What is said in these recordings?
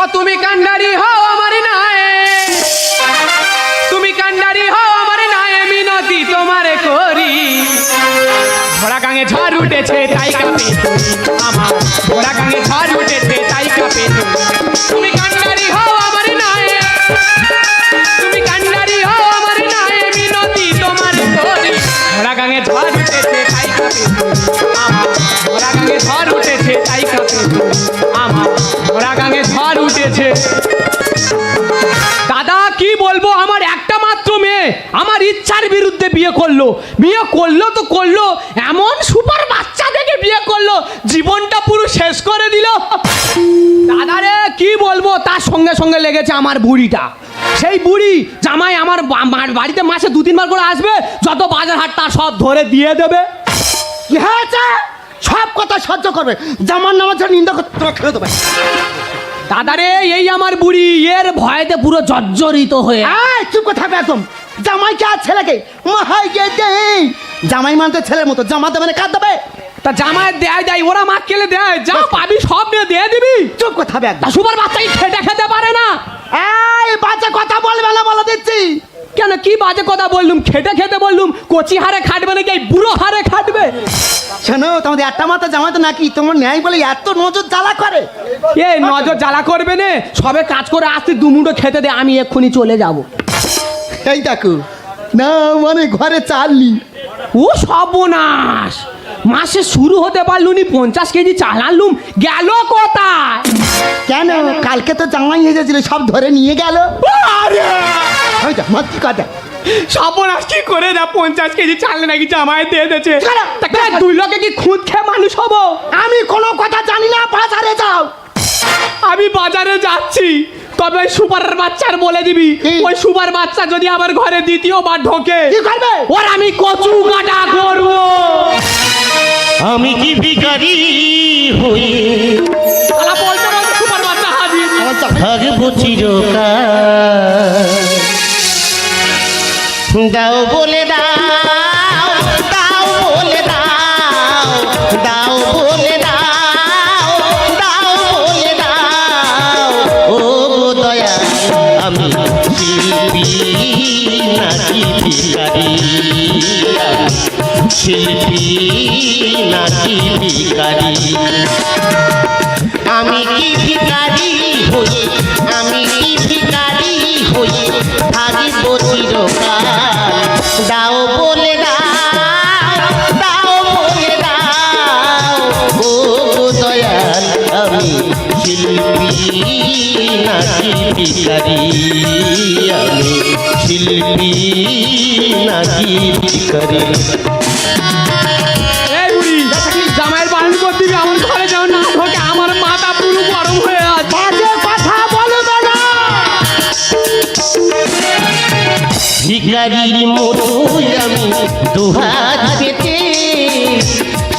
ও, তুমি কান্ডারি হও আমার নায়ে। তুমি কান্ডারি হও আমার নায়ে, মিনতি তোমারে করি। ঘোড়া গাঙে ঝড় উঠেছে, তাই কাঁপে আমার। ঘোড়া গাঙে ঝড় উঠেছে, তাই কাঁপে তুমি। কান্ডারি হও আমার নায়ে। তুমি কান্ডারি হও আমার নায়ে, মিনতি তোমারে করি। ঘোড়া গাঙে ঝড় উঠেছে, তাই কাঁপে আমার। ঘোড়া গাঙে ঝড় উঠেছে, তাই কাঁপে আমার। ঘোড়া দাদা, কি বলব? আমার একটা মাত্র মেয়ে। আমার ইচ্ছার বিরুদ্ধে বিয়ে করল। বিয়ে করল তো করল। এমন সুপার বাচ্চা দেখে বিয়ে করল। জীবনটা পুরো শেষ করে দিল। দাদা রে, কি বলব? তার সঙ্গে সঙ্গে লেগেছে আমার বুড়িটা। সেই বুড়ি জামাই আমার বাড়িতে মাসে দু তিনবার করে আসবে। যত বাজার হাট, তার সব ধরে দিয়ে দেবে। সব কথা সহ্য করবে। জামার নামাজ নিন্দা করতে দেবে। দাদারে এই আমার বুড়ি এর ভয়েতে পুরো জর্জরিত হয়ে। আয় চুপ করে থাকবে একদম। জামাইকে আর ছেলেকে মাহাই গিয়ে দেই। জামাই মানতে ছেলের মতো জামা দেবে না কার দেবে? তা জামাই দেয় দেয় ওরা মা কেলে দেয়? যা পাবি সব নিয়ে দিয়ে দিবি। চুপ করে থাকবে একদম। সুপার বাচ্চা কি খেটে খেতে পারে না। এই বাচ্চা কথা বলবে না বলে দিচ্ছি। কেন কি বাজে কথা বললুম? খেটে খেতে বললুম কচি হারে খাটবে নাকি? এই বুড়ো হারে খাটবে। শোনো তোমাদের একটা মাথা জামাই তো নাকি? তোমার ন্যায় বলে এত নজর জ্বালা করে। এ নজর জ্বালা করবে নে? সবে কাজ করে আসতে দুমুটো খেতে দে আমি এক্ষুনি চলে যাব। এই দেখো না মানে ঘরে চাললি ও সর্বনাশ! মাসে শুরু হতে পারলুনি পঞ্চাশ কেজি চাল আনলুম গেল কালকে তো জামাই এসেছিল সব ধরে নিয়ে গেল। ওই মাতৃ কথা সর্বনাশ কি করে না পঞ্চাশ কেজি চাল নাকি জামাই দিয়ে দিয়েছে। দুই লোকে কি খুদ খেয়ে মানুষ হব? আমি কোনো কথা জানি না বাজারে যাও। আমি বাজারে যাচ্ছি তবে ওই সুপারের বাচ্চার বলে দিবি। ওই সুপার বাচ্চা যদি আমার ঘরে দ্বিতীয়বার ঢোকে কি করবে? ওর আমি কচু কাটা করব। আমি কি ভিখারি শালা বলতে থাকব চিরকাল। দাও বলে দাও দাও বলে দাও দাও বলে দাও দাও বলে দাও। ও দয়া, আমি শিল্পী শিল্পী আমি কি ভিখারি? আমি কি ভিখারি হয়ে থাকিব দাও বলে দাও দাও বলে শিল্পী, নাকি শিল্পী, নাকি ভিখারি? ভিখারির মতো আমি দুহাত পেতে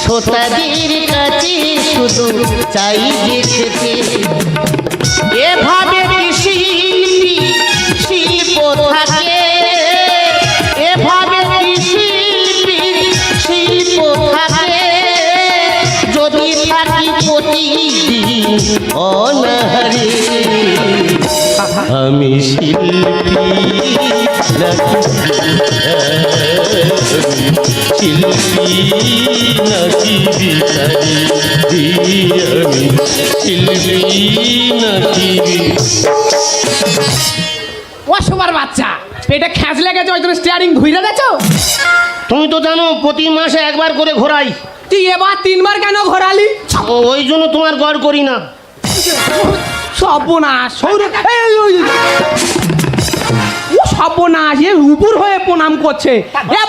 শ্রোতাদের কাছে শুধু চাই যেতে এভাবে শিল্পী শিল্প থাকে। এভাবে শিল্পী শিল্প থাকে। যদি থাকি আমি শিল্পী। নাকি শিল্পী নাকি ভিখারি আমি শিল্পী নাকি ও সুপার বাচ্চা পেটে খ্যাঁচ লেগেছে ওই জন্য স্টিয়ারিং ঘুরে দেছো তুমি তো জানো প্রতি মাসে একবার করে ঘোরাই। তুই এবার তিনবার কেন ঘোরালি? ওই জন্য তোমার গড় করি না। সর্বনাশ। সৌর- সর্বনাশ এ উপর হয়ে প্রণাম করছে। এ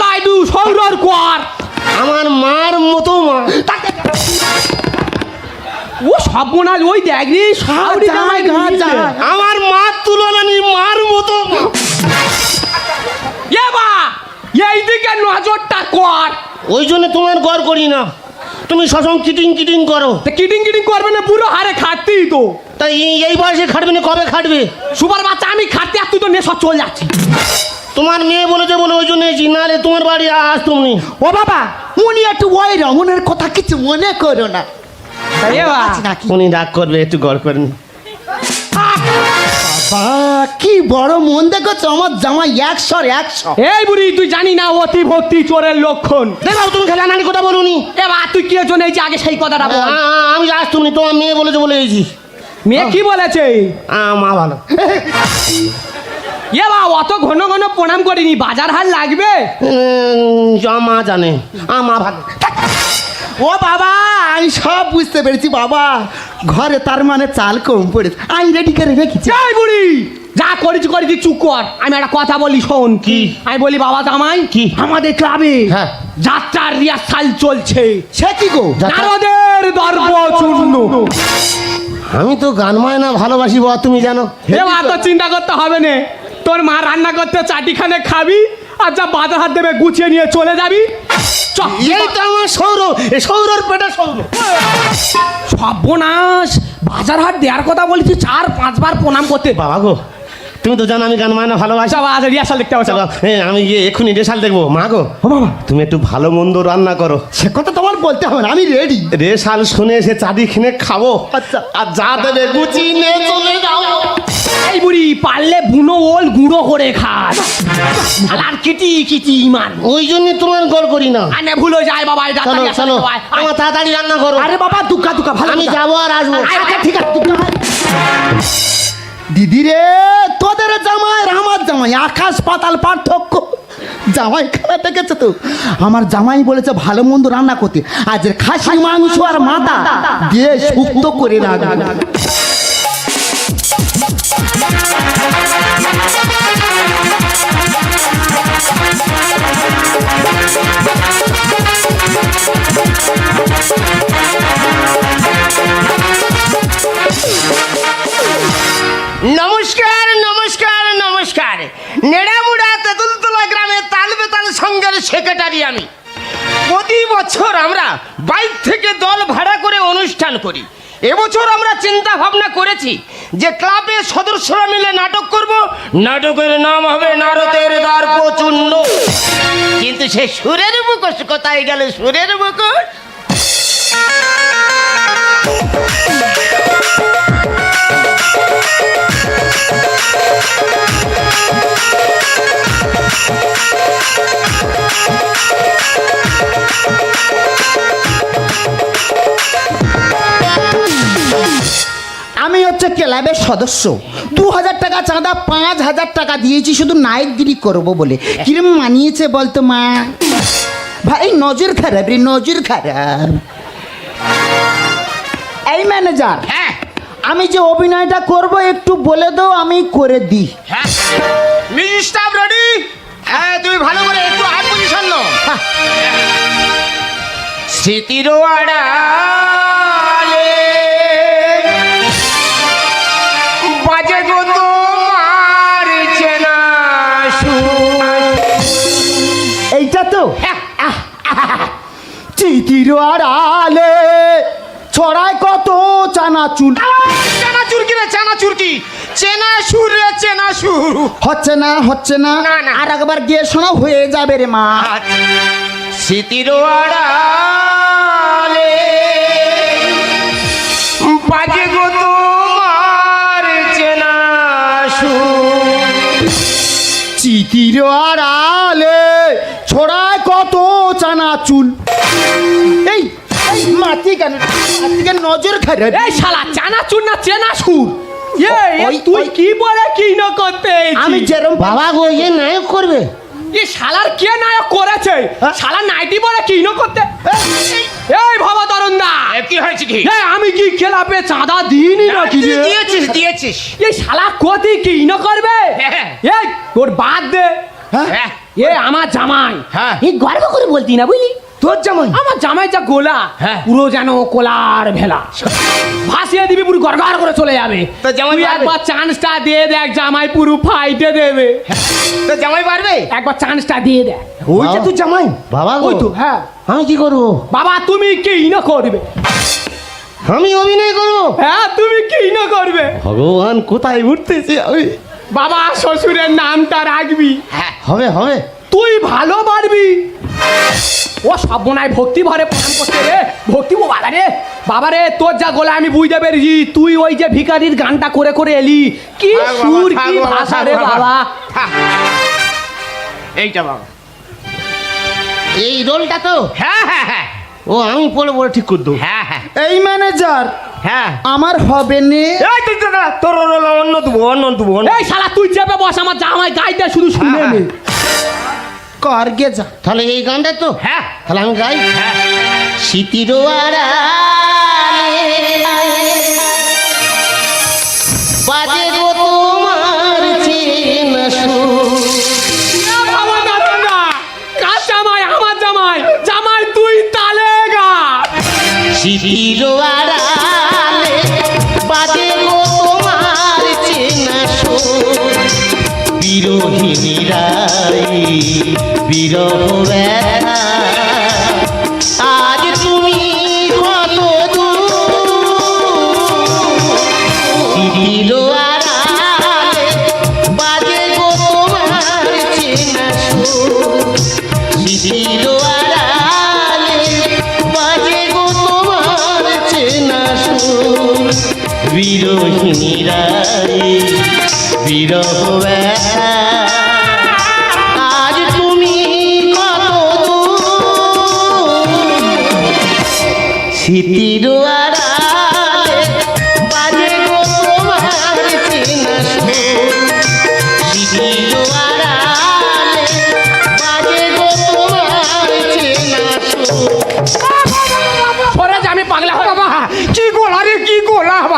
সৌরর কর আমার মার মতো মা। ও সর্বনাশ ওই দেখ রে সাউরি জামাই যা, দিয়েছে। যা। আমার মার তুলনা নেই মার মতো এ বা এই দিকে নজরটা কর। ওই জন্য তোমার গড় করি না। তুমি সসম কিটিং কিটিং করো। তা কিটিং কিটিং করবে না পুরো হারে খাটতেই তো। তাই এই- এই বয়সে খাটবে না কবে খাটবে? সুপার বাচ্চা আমি খাটতে আর তুই তো নেশা চল যাচ্ছি তোমার মেয়ে বলেছে বলে ওই জন্য নাহলে তোমার বাড়ি আস তুমি ও বাবা উনি একটু ওই রমনের কথা কিছু মনে করো না। উনি রাগ করবে একটু গড় করেন কি বড় মন দেখেছ? আমার জামা একশো একশো। এই বুড়ি তুই জানি না অতি ভক্তি চোরের লক্ষণ। দেখো তুমি খেলা নানি কথা বলুনি এবার তুই কি জন্য এই যে আগে সেই কথাটা আমি তুমি তোমার মেয়ে বলেছে বলে এইছি মেয়ে কি বলেছে? মা ভালো। এ বা অত ঘন ঘন প্রণাম করিনি বাজার হাল লাগবে? মা জানে। আ মা ভালো। ও বাবা আমি সব বুঝতে পেরেছি বাবা। ঘরে তার মানে চাল কম পড়েছে। আমি রেডি করে রেখেছি। এই বুড়ি। যা করেছি করেছি চুপ কর। আমি একটা কথা বলি শোন। কি? আমি বলি বাবা জামাই কি? আমাদের ক্লাবে হ্যাঁ। যাত্রার রিহার্সাল চলছে। সে কি গো? নারদের দর্প চূর্ণ। আমি তো গান মায়না ভালোবাসি বাবা তুমি জানো। এবার তো চিন্তা করতে হবে না। তোর মা রান্না করতে চাটিখানে খাবি আর যা বাজার হাত দেবে গুছিয়ে নিয়ে চলে যাবি। এই তো আমার সৌর এ সৌরর পেটে সৌর সর্বনাশ বাজার হাট দেওয়ার কথা বলেছি চার পাঁচবার প্রণাম করতে। বাবা গো তুমি তো জানো আমি গান মায়না ভালোবাসি। আজ রিহার্সাল দেখতে চলো এ, আমি গিয়ে এক্ষুনি রেশাল দেখব। মা গো ও বাবা। তুমি একটু ভালো মন্দ রান্না করো। সে কথা তোমার বলতে হবে না আমি রেডি রেশাল শুনে এসে চাটি খেনে খাব। আচ্ছা। আর যা দেবে গুছিয়ে নিয়ে চলে যাও। এই বুড়ি পারলে বুনো ওল গুঁড়ো করে খাস। আর কিটি কিটি ইমান ওই জন্য তোমার গড় করি না। আনে ভুলো যায় বাবা এটা চলো চলো। আমার তাড়াতাড়ি রান্না করো। আরে বাবা দুকা দুকা ভালো আমি। যাব আর আসব। আচ্ছা ঠিক আছে দুকা। দিদি রে, তোদের জামাই, আর আমার জামাই, আকাশ পাতাল পার্থক্য। জামাই খেলা দেখেছে তো। আমার জামাই বলেছে ভালো মন্দ রান্না করতে। আজ খাসি, মাংস আর মাথা দিয়ে সুক্ত করে রাখবে। সেক্রেটারি আমি। প্রতি বছর আমরা বাইক থেকে দল ভাড়া করে অনুষ্ঠান করি। এবছর আমরা চিন্তা ভাবনা করেছি যে ক্লাবের সদস্যরা মিলে নাটক করব। নাটকের নাম হবে নারদের দ্বার প্রচুন্ন। কিন্তু সে সুরের মুখোশ কোথায় গেল? সুরের মুখোশ আমি হচ্ছে ক্লাবের সদস্য। দু হাজার টাকা চাঁদা পাঁচ হাজার টাকা দিয়েছি শুধু নায়কগিরি করব বলে। কিরম মানিয়েছে বলতো মা? ভাই নজর খারাপ রে নজর খারাপ। এই ম্যানেজার হ্যাঁ। আমি যে অভিনয়টা করব একটু বলে দাও আমি করে দিই। হ্যাঁ। স্টাফ রেডি হ্যাঁ তুমি ভালো করে স্মৃতির আড়ালে বাজে গো তোমার চেনা। এইটা তো? হ্যাঁ, আড়ালে ছড়ায় কত চানাচুর চেনা চুরকি রে চেনা চুরকি চেনা সুর রে চেনা সুর হচ্ছে না হচ্ছে না। না, না। আর একবার গিয়ে শোনা হয়ে যাবে রে মা। স্মৃতির আড়ালে বাজে গো তোমার চেনা সুর। চিতির আড়ালে কেন? কেন নজর খারাপ। এই শালা চানা চুর না চেনা সুর। এই, তুই কি বলে কি না করতে আমি যেরম বাবা গো এ নায়ক করবে? এই শালার কে নায়ক করেছে? হ্যাঁ? শালা নাইটি বলে কি না করতে? এই বাবা তরুণ দা কি হয়েছে কি? এই, আমি কি খেলাপে চাঁদা দিইনি নাকি দিয়েছিস দিয়েছিস। এই শালা কতি কি না করবে? হ্যাঁ। এই তোর বাদ দে। হ্যাঁ? এ আমার জামাই। হ্যাঁ। এই গর্ব করে বলতি না বুঝলি? তোর জামাই আমার জামাই যা গোলা হ্যাঁ। পুরো যেন কোলার ভেলা। ভাসিয়ে দিবি পুরো গড়গড় করে চলে যাবে। তো জামাই একবার চান্সটা দিয়ে দেখ জামাই পুরো ফাইটে দেবে। তো জামাই পারবে? একবার চান্সটা দিয়ে দেখ। ওই যে তুই জামাই? বাবা ওই তো হ্যাঁ। আমি কি করব? বাবা তুমি কি না করবে? আমি অভিনয় করব? হ্যাঁ তুমি কি না করবে? ভগবান কোথায় উঠতেছি আমি? বাবা শ্বশুরের নামটা রাখবি। হ্যাঁ হবে হবে। তুই ভালো পারবি। ও সব বোনায় ভক্তি ভরে প্রণাম করতে রে। ভক্তি ও বাবা রে। বাবা রে তোর যা গোলা আমি বুঝতে পেরেছি তুই ওই যে ভিকারির গানটা করে করে এলি। কি সুর কি বাবা, ভাষা রে বাবা। বাবা। এইটা বাবা। এই রোলটা তো? হ্যাঁ হ্যাঁ হ্যাঁ। ও আমি পড়ে পড়ে ঠিক করে দেবো হ্যাঁ হ্যাঁ। এই ম্যানেজার হ্যাঁ। আমার হবে নে। এই তুই দাদা তোর রোল অন্য দেবো অন্য দেবো এই শালা তুই চেপে বস আমার জামাই গাইতে শুধু শুনে নে। করগে যা। তাহলে এই গানটা তো? হ্যাঁ। তাহলে আমি গাই। হ্যাঁ। স্মৃতির বাজে তোমার চেনা কার জামাই? আমার জামাই। জামাই তুই তালে গা। বিরোহিনী রাই বিরহ ব্যথা আজ কত দূর বাজে গো তোমার চেনা সুর। বাজে গো তোমার চেনা সুর। বিরোহিনী রায় বিরহ আজ তুমি কত স্মৃতির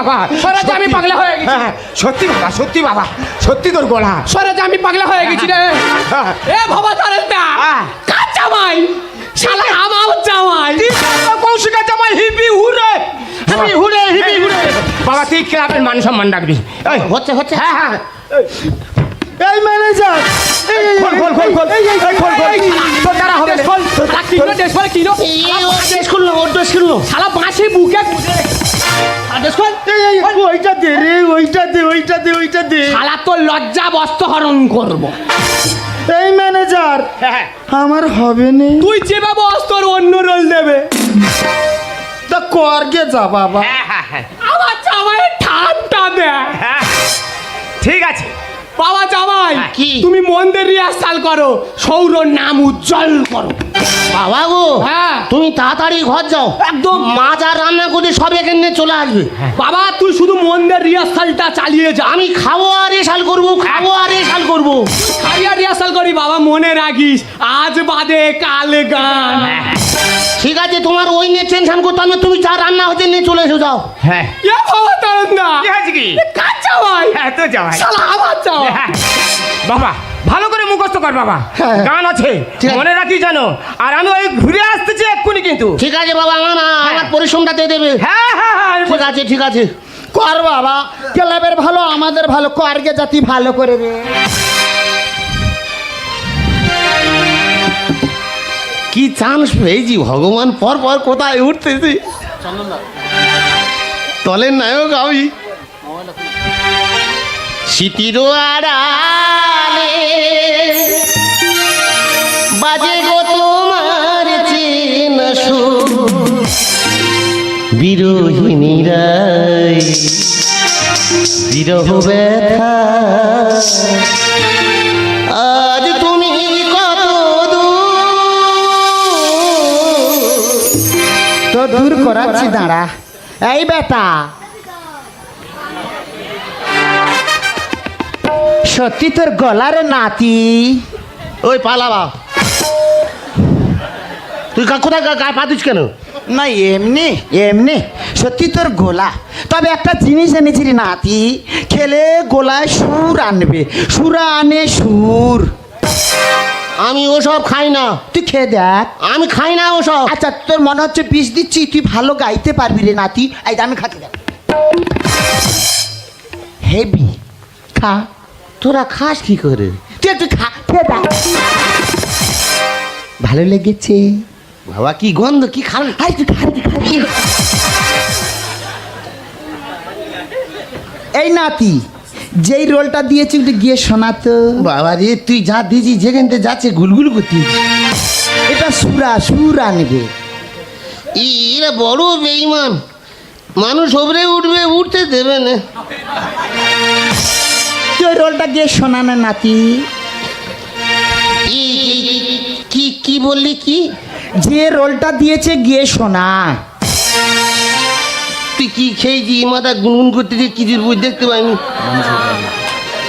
বাবা। সরাজ আমি পাগলা হয়ে গেছি। হ্যাঁ, সত্যি বাবা সত্যি বাবা সত্যি তোর গোলা। সরাজ আমি পাগলা হয়ে গেছি রে। হ্যাঁ। এ বাবা তারেন না। হ্যাঁ। কার জামাই? শালা আমার জামাই। কৌশিকা জামাই? Hip hip hooray. Hip hip hooray hip hip hooray. বাবা তুই ক্লাবের মান সম্মান রাখবি। হচ্ছে হচ্ছে। হ্যাঁ হ্যাঁ। এই ম্যানেজার খোল খোল খোল খোল। এই, এই, এই, খোল খোল। তোর দ্বারা হবে না। শালা ড্রেস কিনো এই ড্রেস ড্রেস করল শালা বাঁশি বুকে গুজে ড্রেস পর এই, এই, ওইটা দে রে ওইটা দে ওইটা দে ওইটা দে। শালা তোর লজ্জা বস্ত্র হরণ এই ম্যানেজার হ্যাঁ আমার হবে নে। তুই অন্য রোল দেবে। তা করগে যা বাবা। হ্যাঁ হ্যাঁ আমার জামাই হ্যাঁ। ঠিক আছে। বাবা জামাই কি? তুমি মন্দির রিহার্সাল করো সৌর নাম উজ্জ্বল করো। বাবা গো হ্যাঁ। তুমি তাড়াতাড়ি ঘর যাও। একদম। মাছ আর রান্না করে সব এখানে চলে আসবে। বাবা তুই শুধু মন্দির রিহার্সালটা চালিয়ে যা। আমি খাব আর এসাল করব খাব আর এসাল করব। খাইয়া রিহার্সাল করি বাবা মনে রাখিস আজ বাদে কাল গান। ঠিক আছে তোমার ওই নিয়ে টেনশন করতে হবে না, তুমি যা রান্না হচ্ছে নিয়ে চলে এসো যাও। হ্যাঁ। এ বাবা তারন্দা কি হয়েছে কি? কার জামাই? হ্যাঁ তো যাওয়াই শালা জামাই। হ্যাঁ। বাবা। ভালো করে মুখস্থ কর বাবা। হ্যাঁ। গান আছে ঠিক আছে। মনে রাখি জানো আর আমি ওই ঘুরে আসতেছি এক্ষুনি কিন্তু। ঠিক আছে বাবা আমার আমার পরিশ্রমটা দিয়ে দেবে। হ্যাঁ হ্যাঁ হ্যাঁ আমি ঠিক আছে ঠিক আছে। কর বাবা ক্লাবের ভালো আমাদের ভালো করগে জাতি ভালো করে রে। কি চান্স পেয়েছি ভগবান পর পর কোথায় উঠতেছি? তলের নায়ক আমি। স্মৃতির আড়ালে বাজে গো তোমার চেনা রায় বিরহ ব্যথা। আজ তুমি কত দূর করাচ্ছি, দাঁড়া। এই বেটা সত্যি তোর গলার নাতি। ওই পালাবা। তুই কোথায় গা- গায়ে পাতিস কেন? না এমনি এমনি। সত্যি তোর গোলা। তবে একটা জিনিস এনেছি রে নাতি। খেলে গোলায় সুর আনবে। সুরা আনে সুর। আমি ওসব খাই না। তুই খেয়ে দেখ। আমি খাই না ওসব। আচ্ছা তোর মনে হচ্ছে বিষ দিচ্ছি? তুই ভালো গাইতে পারবি রে নাতি। এই আমি খাতে দেখ। হেবি খা। তোরা খাস কি করে? তুই একটু খা ভালো লেগেছে? বাবা কি গন্ধ কি আই তুই তুই এই নাতি যেই রোলটা দিয়েছি একটু গিয়ে শোনাতো বাবা রে তুই যা দিয়েছিস যেখান থেকে যাচ্ছে গুলগুল করতে এটা সুরা সুরা নেবে। এরা বড় বেইমান মানুষ ওপরে উঠবে উঠতে দেবে না। তুই ওই রোলটা গিয়ে শোনানো ই- কি কি বললি কি? যে রোলটা দিয়েছে গিয়ে শোনা। তুই কি খেয়েছি মাথা গুনগুন করতে যে কিছুর বই দেখতে পাইনি।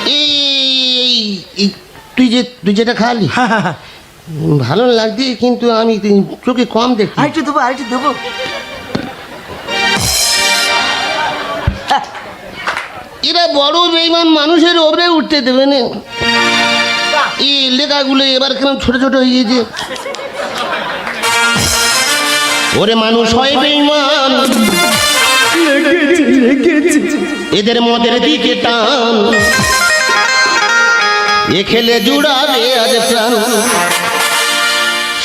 এই- এই, তুই যে তুই যেটা খালি। ভালো লাগছে কিন্তু আমি চোখে কম দেখি। আরেকটু দেবো আরেকটু দেবো। বড় বেইমান মানুষের ওপরে উঠতে দেবে না। এই লেখাগুলো এবার কেন ছোট ছোট হয়ে গেছে। ওরে মানুষ হয় বেইমান। এদের মদের দিকে টান। এ খেলে জুড়াবে আজ প্রাণ।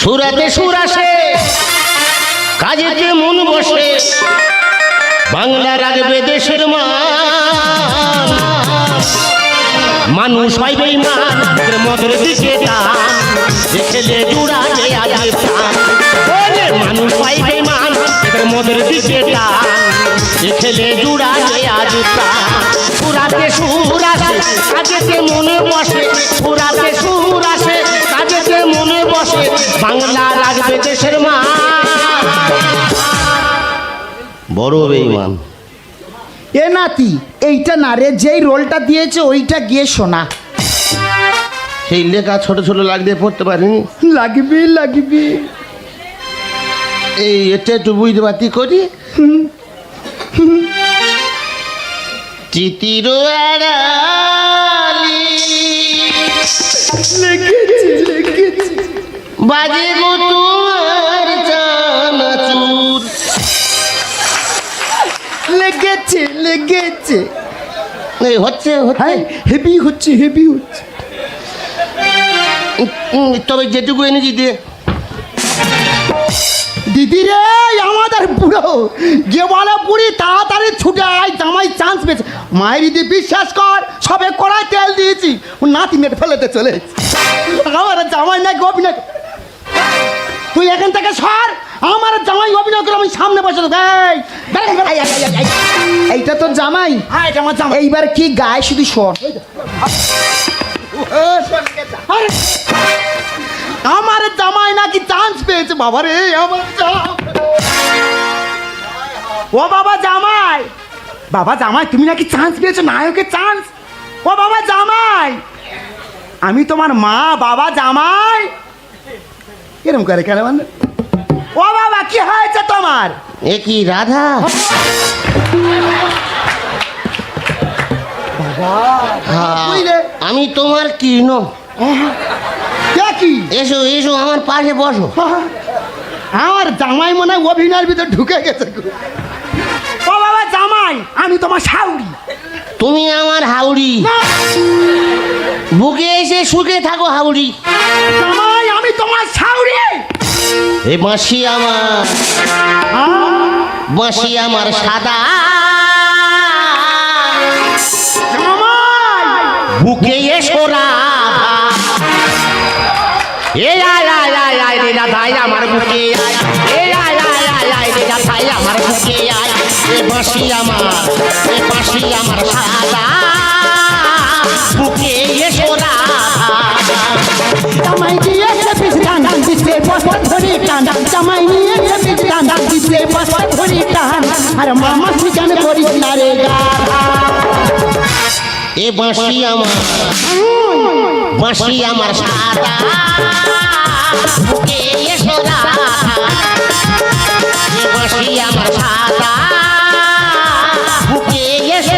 সুরাতে সুরাসে কাজেতে মন বসে। বাংলা রাখবে দেশের মান মানুষ হয় বেইমান দিকে টান এ খেলে জুড়াবে আজ প্রাণ ওরে মানুষ হয় বেইমান দিকে খেলে জুড়াবে আজ প্রাণ সুর আসে, কাজেতে মনে বসে সুরাতে সুর আসে, কাজেতে মনে বসে বাংলা বড় বেইমান। এ নাতি এইটা না রে যেই রোলটা দিয়েছে ওইটা গিয়ে শোনা। সেই লেখা ছোট ছোট লাগতে পড়তে পারিনি। লাগবে লাগবে। এই এটা একটু বুঝতে পারতি করি? চিতির বাজে গো তোমার চানাচুর লেগেছে লেগেছে। এই হচ্ছে হচ্ছে। হ্যাঁ হেভি হচ্ছে হেভি হচ্ছে। তবে যেটুকু এনেছি দিয়ে দিদি রে আমাদের বুড়ো যে বলে বুড়ি তাড়াতাড়ি ছুটে আয় জামাই চান্স পেয়েছে। মায়ের দিদি বিশ্বাস কর সবে কড়াই তেল দিয়েছি। নাতি মেরে ফেলেতে চলে। আমার জামাই নাকি অভিনয়। তুই এখান থেকে সর। আমার জামাই অভিনয় করে আমি সামনে বসে। এইটা তো জামাই? হ্যাঁ এটা আমার জামাই। এইবার কি গায়ে শুধু আরে, আমার জামাই নাকি চান্স পেয়েছে বাবা রে আমার। ও বাবা জামাই বাবা জামাই তুমি নাকি চান্স পেয়েছ নায়কের চান্স ও বাবা জামাই আমি তোমার মা বাবা জামাই। এরম করে কেন মানে ও বাবা কি হয়েছে তোমার? এ কি রাধা? হ্যাঁ, আমি তোমার কি নো? কি এসো এসো আমার পাশে বসো। আমার জামাই মনে হয় অভিনয়ের ভিতরে ঢুকে গেছে জামাই আমি তোমার শাউরি। তুমি আমার হাউড়ি বুকে এসে সুখে থাকো হাউড়ি জামাই আমি তোমার শাউরি। এ বাঁশি আমার। বাঁশি আমার সাদা। বুকে এসো রাধা। এ আয় আয় আয় আয় রে রাধাই আমার বুকে। আয় আয় আয় রে রাধাই আমার বুকে আয়। এ বাঁশি আমার এ বাঁশি আমার সাদা বুকে এসো জামাই দিয়েছে বিস্তান দিতে বছর ধরে টান। জামাই নিয়েছে বিস্তান দিতে বছর ধরে টান। আর মামা ঠিকান করিস না রে এ বাঁশি আমার বাঁশি আমার সাদা বুকে এসো রাধা। বাঁশি আমার সাদা। বুকে এসো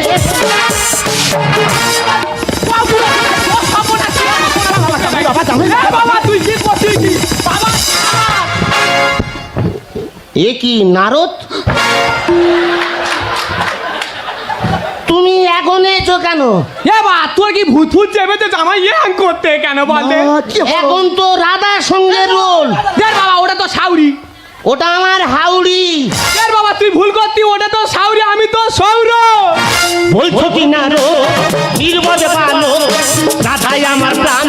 বাবা জামাই বাবা তুই কি করছিস কি? বাবা এ কি নারদ? তুমি এখন এসো কেন? এ বা তোর কি ভূত ভূত চেপেছে জামাই? ইয়াং করতে কেন বলতে এখন তো রাধার সঙ্গে রোল। দেখ বাবা ওটা তো সাউরি ওটা আমার হাউড়ি। আর বাবা তুই ভুল করতি ওটা তো সাউরি আমি তো সৌর। বলছো কি না রো? নির্বদে পালো রাধাই আমার প্রাণ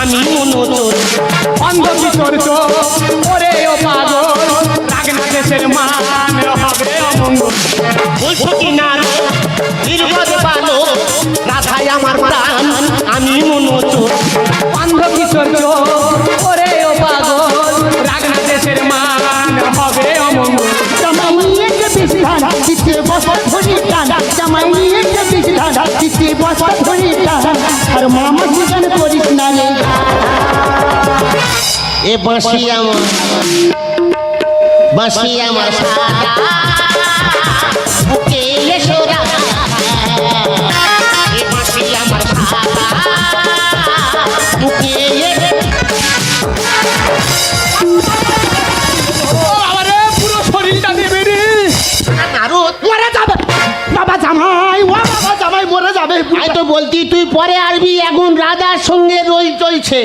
আমি মনোচর অন্ধ বিচরিত বাঁশি আমার। বাঁশি বলতি তুই পরে আসবি এখন রাধার সঙ্গে রই চলছে।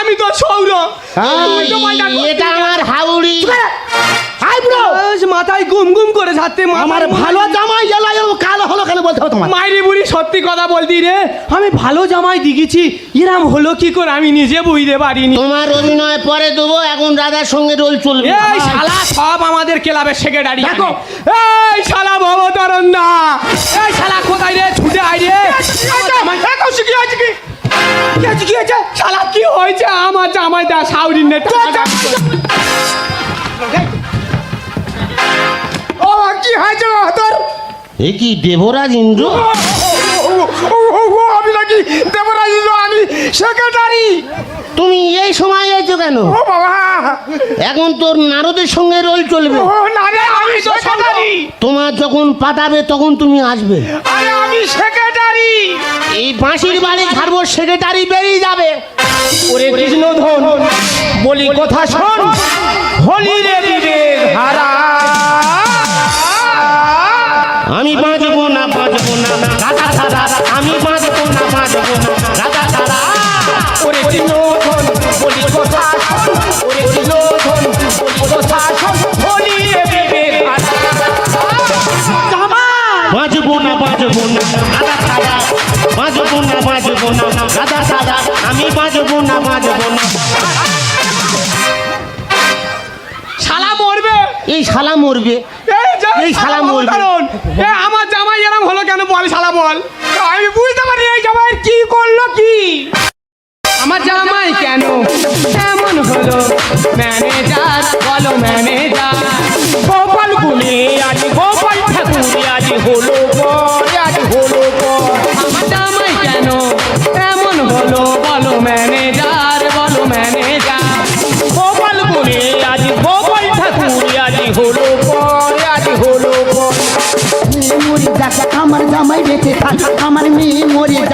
আমি তো সৌর করছিস। এটা আমার হাউড়ি। হাই ব্রো মাথায় গুম গুম করে যাচ্ছে আমার ভালো জামাই এলাই ও কালো হলো কেন বলতে হবে তোমার মাইরি বুড়ি সত্যি কথা বলতি রে। আমি ভালো জামাই দিগেছি এরাম হলো কি করে আমি নিজে বুঝতে পারিনি। তোমার অভিনয় পরে দেবো এখন রাধার সঙ্গে রোল চলবে। এই শালা সব আমাদের ক্লাবের সেক্রেটারি দেখো। এই শালা ভবতরণ দা এই শালা কোথায় রে? ছুটে আয় রে। আমার- এই কৌশিক, কি হয়েছে কি? কি হয়েছে, শালা কি হয়েছে? আমার জামাই দা সাউরিন নে ও কি হয়েছে তোর? এ কি দেবরাজ ইন্দ্র? আমি নাকি দেবরাজ আমি সেক্রেটারি। তুমি এই সময় এসো কেন? ও বাবা। এখন তোর নারদের সঙ্গে রোল চলবে। ও না রে আমি সেক্রেটারি। তোমার যখন পাঠাবে তখন তুমি আসবে। আরে আমি সেক্রেটারি। এই বাঁশির বাড়ি ছাড়বো সেক্রেটারি বেরিয়ে যাবে। ওরে কৃষ্ণধন বলি কথা শোন। হোলি রে বিবেক হারা এই শালা মরবে। এই শালা মরবে। আমার জামাই এরম হলো কেন বল শালা বল? আমি বুঝতে পারি এই জামাই কি করল কি? আমার জামাই কেন এমন হলো? ম্যানেজার বলো ম্যানেজার গোপাল গুনে আজ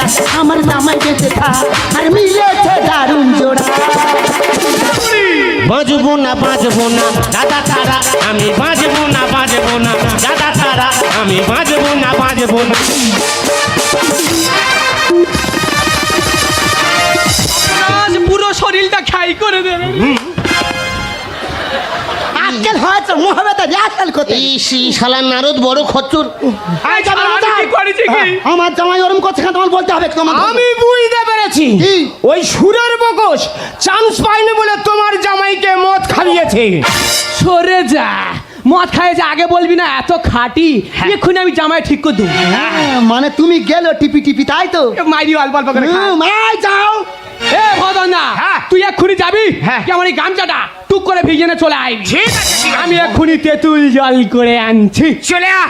যাক আমার জামাই বেঁচে থাক আর মিলেছে দারুণ জোড়া। বাঁচবো না বাঁচবো না, দাদা তারা, আমি বাঁচবো না বাঁচবো না, দাদা তারা, আমি বাঁচবো না বাঁচবো না। এই শালা নারদ বড় খচ্চর। কি? আমার জামাই ওরম করছে কেন? তোমার বলতে হবে তোমার আমি বুঝতে পেরেছি। ওই সুরের চান্স পাইনি বলে তোমার জামাইকে মদ খাইয়েছে। সরে যা। মদ খায় যে আগে বলবি না এত খাটি। এক্ষুনি আমি জামাই ঠিক করে দেবো। হ্যাঁ, মানে তুমি গেলো টিপি টিপি তাই তো? মাইরি অল্প অল্প করে যাও। এ ভদন না হ্যাঁ। তুই এক্ষুনি যাবি? হ্যাঁ। কি আমার এই গামছাটা টুক করে ভিজে চলে আই ঠিক আছে আমি এক্ষুনি তেঁতুল জল করে আনছি। চলে আ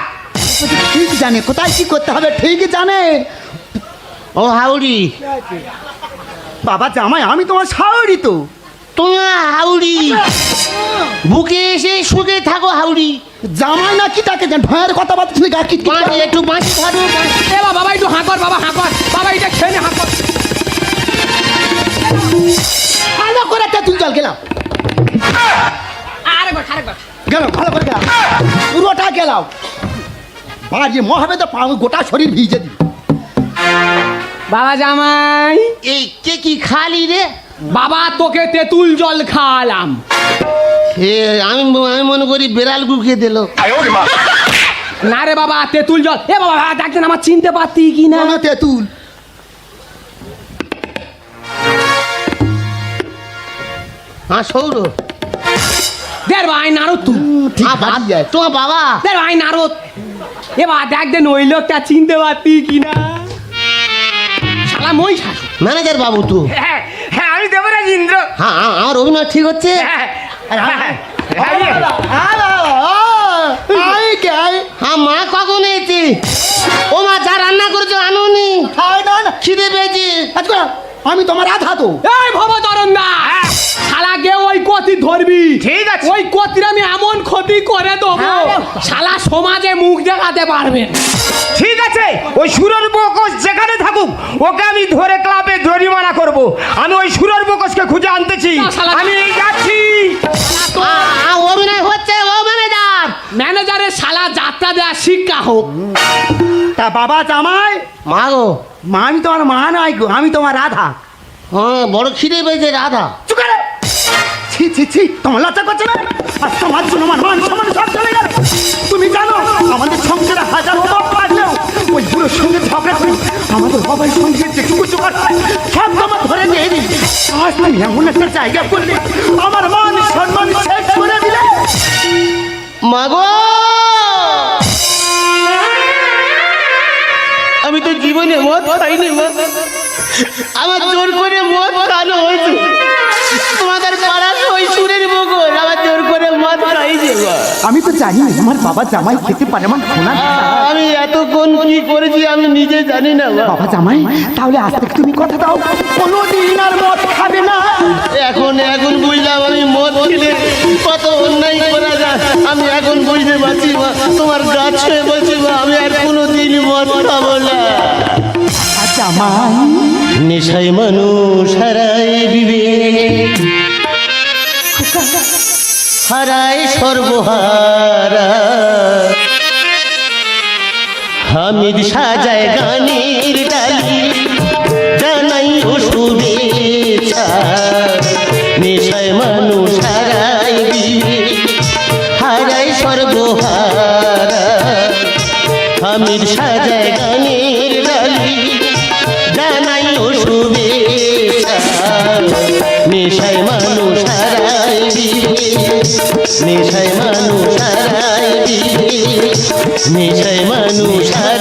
ঠিক জানে কোথায় কি করতে হবে ঠিক জানে। ও হাউড়ি। বাবা জামাই আমি তোমার শাওরি তো। তোমার হাউড়ি। বুকে এসে শুতে থাকো হাউড়ি। জামাই না কি তাকে জান? ভয়ের কথা বলতে তুমি গা করে। একটু বাঁচি ধরো বাবা বাবা একটু হাঁকর বাবা হাঁকর বাবা এটা খেয়ে নে হাঁকর ভালো করে তেঁতুল জল গেলাম। আরেকবার আরেকবার। গেল ভালো করে গেলাম। পুরোটা গেলাম। বাড়ি মহাবে তো পাও গোটা শরীর ভিজে দি বাবা জামাই। এই কে কি খালি রে? বাবা তোকে তেঁতুল জল খাওয়ালাম। এ আমি আমি মনে করি বেড়াল গুকে দিল। না রে বাবা তেঁতুল জল। এ বাবা ডাকতেন আমার চিনতে পারতি কি না না তেঁতুল? হ্যাঁ সৌর ভাই নারদ হ্যাঁ, যায়। তোমার বাবা ভাই নারদ এবার দেখ দেন ওই লোকটা চিনতে পারতি কিনা শালা মই ম্যানেজার বাবু তু হ্যাঁ হ্যাঁ আমি দেবরাজ ইন্দ্র হ্যাঁ আমার অভিনয় ঠিক হচ্ছে হ্যাঁ হ্যাঁ, হ্যাঁ, হ্যাঁ, হ্যাঁ মা কখন এসেছি ও মা যা রান্না করেছ আনুনি খিদে পেয়েছি আমি তোমার আধা তো এই ভবতরণ দা শালা গে ওই কতি ধরবি। ঠিক আছে। ওই কতির আমি এমন ক্ষতি করে দেবো হ্যাঁ। শালা সমাজে মুখ দেখাতে পারবেন ঠিক আছে ওই সুরের বকস যেখানে থাকুক ওকে আমি ধরে ক্লাবে জরিমানা করব। আমি ওই সুরের বকসকে খুঁজে আনতেছি। আমি যাচ্ছি। অভিনয় হচ্ছে ও ম্যানেজার। ম্যানেজারের শালা যাত্রা দেওয়া শিক্ষা হোক। তা বাবা জামাই মা গো। মা আমি তোমার মা নয় গো আমি তোমার রাধা। হ্যাঁ বড় খিদে পেয়েছে রাধা। চুপ ছি ছি ছি, তোমার লজ্জা করছে না? আর তোমার জন্য মান সম্মান সব চলে তুমি জানো, আমাদের সংসারে হাজার অভাব থাকলেও ওই বুড়োর সঙ্গে ঝগড়া করে আমাদের বাবার সঙ্গে যেটুকু জোগাড় হয়, সব তোমার ধরে দিই আজ তুমি এমন একটা জায়গা করলে, আমার মান সম্মান শেষ করে দিলে। মা গো! আমি তো জীবনে মদ খাইনি আমার জোর করে মদ খানো হয়েছে। তোমাদের পাড়ার ওই সুরের বগল আমার জোর করে মদ খাইছে আমি তো জানি আমার বাবা জামাই খেতে পারে আমার শোনা আমি এতক্ষণ কি করেছি আমি নিজে জানি না বাবা। জামাই তাহলে আজ থেকে তুমি কথা দাও। কোনোদিন আর মদ খাবে না। এখন এখন বুঝলাম আমি মদ খেলে কত অন্যায় করা যায়। আমি এখন বুঝতে পারছি তোমার গাছ হয়ে বলছি আমি আর কোনোদিন মদ খাব না। জামাই। নেশায় মানুষ হারায় বিবেক। হারায় সর্বহারা। হামিদ সাজায় গানের ডালি, জানাই ও শুভেচ্ছা নেশায় মানুষ বিবেক হারায় সর্বহারা। হামিদ সাজায় গানের ডালি, জানাই ও শুভেচ্ছা নেশায় মানুষ নেশায় মানুষ হারায় বিবেক নেশায় মানুষ হারায়